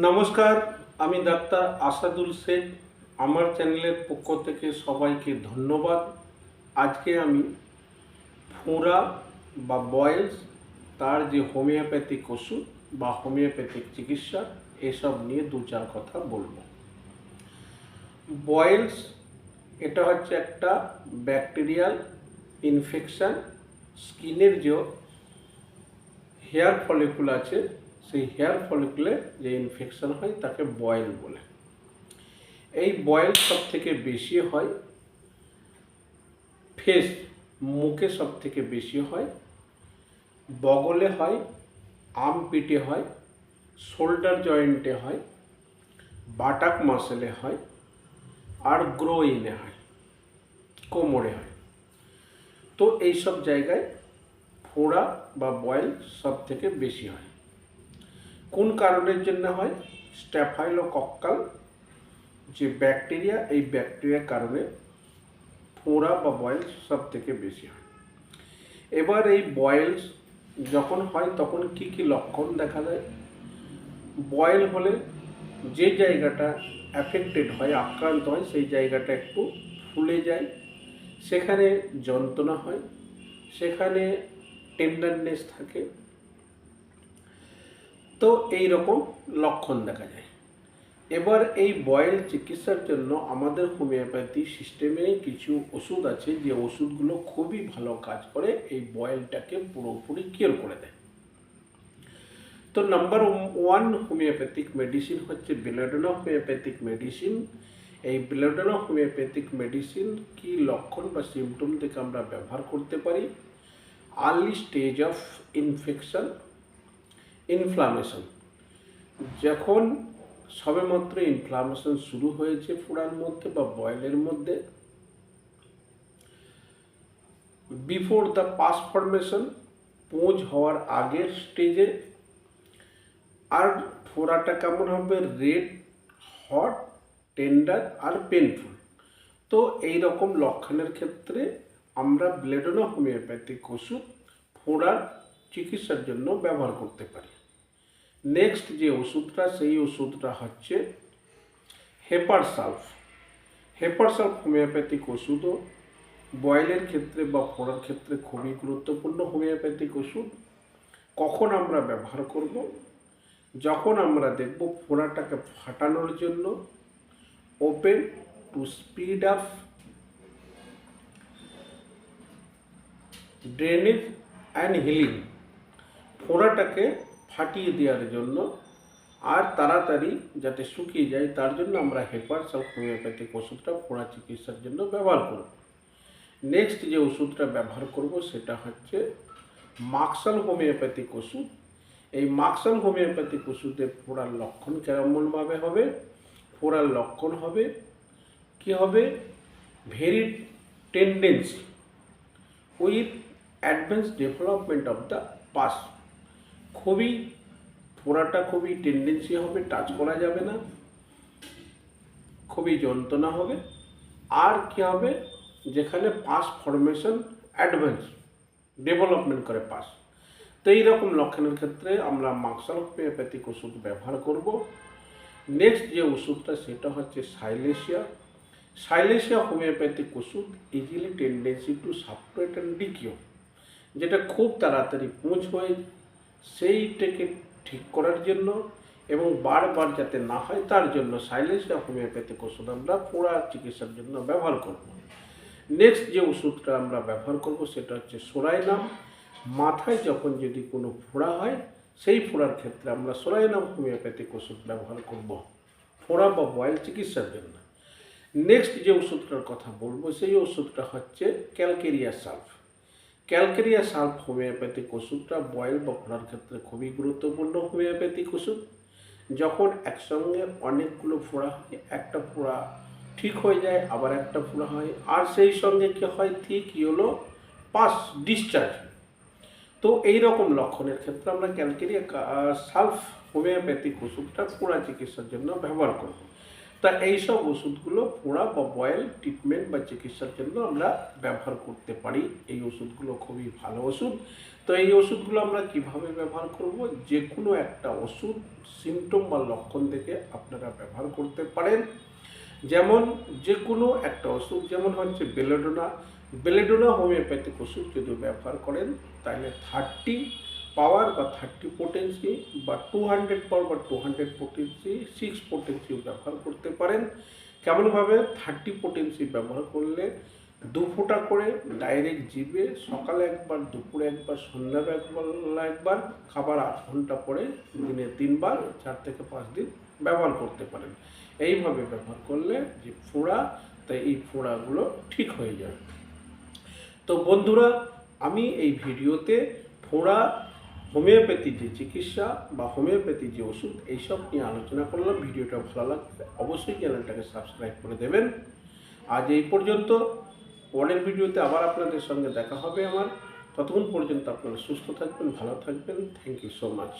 নমস্কার, আমি ডাক্তার আসাদুল শেখ। আমার চ্যানেলের পক্ষ থেকে সবাইকে ধন্যবাদ। আজকে আমি ফোঁড়া বা বয়েলস, তার যে হোমিওপ্যাথিক ওষুধ বা হোমিওপ্যাথিক চিকিৎসা, এসব নিয়ে দু চার কথা বলব। বয়েলস, এটা হচ্ছে একটা ব্যাকটেরিয়াল ইনফেকশান। স্কিনের যে হেয়ার ফলিকুল আছে সেই হেয়ার ফলিকুলে যে ইনফেকশন হয়, তাকে বয়েল বলে। এই বয়েল সব থেকে বেশি হয় ফেস মুখে সব থেকে বেশি হয়, বগলে হয়, আম পিঠে হয় শোল্ডার জয়েন্টে হয় বাটাক মাসেলে হয়, আর গ্রোইনে হয়, কোমরে হয়। তো এই সব জায়গায় ফোড়া বা বয়েল সব থেকে বেশি হয়। কোন কারণের জন্য হয়? স্ট্যাফাইলোকক্কাল যে ব্যাকটেরিয়া এই ব্যাকটেরিয়ার কারণে ফোঁড়া বা বয়েলস সব থেকে বেশি হয়। এবার এই বয়েলস যখন হয়, তখন কি কি লক্ষণ দেখা যায় বয়েল হলে যে জায়গাটা অ্যাফেক্টেড হয়, আক্রান্ত হয়, সেই জায়গাটা একটু ফুলে যায়। সেখানে যন্ত্রণা হয়। সেখানে টেন্ডারনেস থাকে। তো এই রকম লক্ষণ দেখা যায়। এবার এই বয়েল চিকিৎসার জন্য আমাদের হোমিওপ্যাথি সিস্টেমে কিছু ওষুধ আছে যে ওষুধগুলো খুবই ভালো কাজ করে, এই বয়েলটাকে পুরোপুরি কিওর করে দেয়। তো নাম্বার ওয়ান হোমিওপ্যাথিক মেডিসিন হচ্ছে বেলাডোনা হোমিওপ্যাথিক মেডিসিন। এই বেলাডোনা হোমিওপ্যাথিক মেডিসিন কি লক্ষণ বা সিমটম থেকে আমরা ব্যবহার করতে পারি? Early stage of infection inflammation যখন সবেমাত্র ইনফ্লামেশন শুরু হয়েছে ফোড়ার মধ্যে বা বয়েলের মধ্যে বিফোর দ্য পাস ফরমেশন পোঁজ হওয়ার আগের স্টেজে আর ফোড়াটা কেমন হবে? রেড হট টেন্ডার আর পেনফুল তো এই রকম লক্ষণের ক্ষেত্রে আমরা ব্লেডোনো হোমিওপ্যাথিক ওষুধ ফোড়ার চিকিৎসার জন্য ব্যবহার করতে পারি। নেক্সট যে ওষুধটা, সেই ওষুধটা হচ্ছে hepar sulph. Hepar sulph homeopathic ওষুধও বয়েলের ক্ষেত্রে বা ফোড়ার ক্ষেত্রে খুবই গুরুত্বপূর্ণ হোমিওপ্যাথিক ওষুধ। কখন আমরা ব্যবহার করব? যখন আমরা দেখব ফোড়াটাকে ফাটানোর জন্য open to speed up drainage and healing ফোড়াটাকে ফাটিয়ে দেওয়ার জন্য আর তাড়াতাড়ি যাতে শুকিয়ে যায়, তার জন্য আমরা হেপার সালফ হোমিওপ্যাথিক ওষুধটা ফোড়া চিকিৎসার জন্য ব্যবহার করব। নেক্সট যে ওষুধটা ব্যবহার করব সেটা হচ্ছে মাক্সাল হোমিওপ্যাথিক ওষুধ। এই মাক্সাল হোমিওপ্যাথিক ওষুধের ফোড়ার লক্ষণ কেমনভাবে হবে? ফোড়ার লক্ষণ হবে কি হবে? Very tendency with advance development of the pus খুবই ফোড়াটা খুবই টেন্ডেন্সি হবে টাচ করা যাবে না। খুবই যন্ত্রণা হবে। আর কি হবে, যেখানে পাস ফরমেশন অ্যাডভান্স ডেভেলপমেন্ট করে পাস তো এইরকম লক্ষণের ক্ষেত্রে আমরা মাক্সাল হোমিওপ্যাথিক ওষুধ ব্যবহার করব। নেক্সট যে ওষুধটা, সেটা হচ্ছে সাইলেশিয়া সাইলেশিয়া হোমিওপ্যাথিক ওষুধ easily tendency to suppurate and ডিকিও যেটা খুব তাড়াতাড়ি পুঁজ হয়ে সেইটাকে ঠিক করার জন্য এবং বারবার যাতে না হয় তার জন্য সাইলেশিয়া হোমিওপ্যাথিক ওষুধ আমরা পোড়া চিকিৎসার জন্য ব্যবহার করব। নেক্সট যে ওষুধটা আমরা ব্যবহার করব সেটা হচ্ছে সোরাইনাম। মাথায় যখন যদি কোনো ফোড়া হয়, সেই ফোড়ার ক্ষেত্রে আমরা সোরাইনাম হোমিওপ্যাথিক ওষুধ ব্যবহার করব। ফোড়া বা বয়েল চিকিৎসার জন্য। নেক্সট যে ওষুধটার কথা বলব, সেই ওষুধটা হচ্ছে calcarea sulph calcarea sulph homeopathic ওষুধটা বয়েল বা ফোড়ার ক্ষেত্রে খুবই গুরুত্বপূর্ণ হোমিওপ্যাথিক ওষুধ। যখন একসঙ্গে অনেকগুলো ফোড়া হয়, একটা ফোড়া ঠিক হয়ে যায়, আবার একটা ফোড়া হয়, আর সেই সঙ্গে কি হয়, ঠিক হলো পাস ডিসচার্জ তো এই রকম লক্ষণের ক্ষেত্রে আমরা ক্যালকেরিয়া সালফ হোমিওপ্যাথিক ওষুধটা ফোড়া চিকিৎসার জন্য ব্যবহার করব। তা এইসব ওষুধগুলো ফোড়া বা বয়েল ট্রিটমেন্ট বা চিকিৎসার জন্য আমরা ব্যবহার করতে পারি। এই ওষুধগুলো খুবই ভালো ওষুধ। তো এই ওষুধগুলো আমরা কীভাবে ব্যবহার করব? যে কোনো একটা ওষুধ সিমটম বা লক্ষণ দেখে আপনারা ব্যবহার করতে পারেন। যেমন যে কোনো একটা ওষুধ, যেমন হচ্ছে বেলেডোনা। বেলেডোনা হোমিওপ্যাথিক ওষুধ যদি ব্যবহার করেন, তাহলে থার্টি পাওয়ার বা থার্টি পোটেন্সি বা টু হান্ড্রেড পাওয়ার বা two hundred potency six potency ব্যবহার করতে পারেন। কেমনভাবে? থার্টি পোটেন্সি ব্যবহার করলে দু ফোঁটা করে ডাইরেক্ট জিভে সকালে একবার, দুপুরে একবার সন্ধ্যাবেলা একবার একবার, খাবার আট ঘণ্টা পরে দিনে তিনবার, চার থেকে পাঁচ দিন ব্যবহার করতে পারেন। এইভাবে ব্যবহার করলে যে ফোড়া, তাই এই ফোড়াগুলো ঠিক হয়ে যাবে তো বন্ধুরা, আমি এই ভিডিওতে ফোড়া হোমিওপ্যাথি যে চিকিৎসা বা হোমিওপ্যাথি যে ওষুধ, এইসব নিয়ে আলোচনা করলাম। ভিডিওটা ভালো লাগবে অবশ্যই চ্যানেলটাকে সাবস্ক্রাইব করে দেবেন। আজ এই পর্যন্ত। পরের ভিডিওতে আবার আপনাদের সঙ্গে দেখা হবে আমার। ততক্ষণ পর্যন্ত আপনারা সুস্থ থাকবেন, ভালো থাকবেন। Thank you so much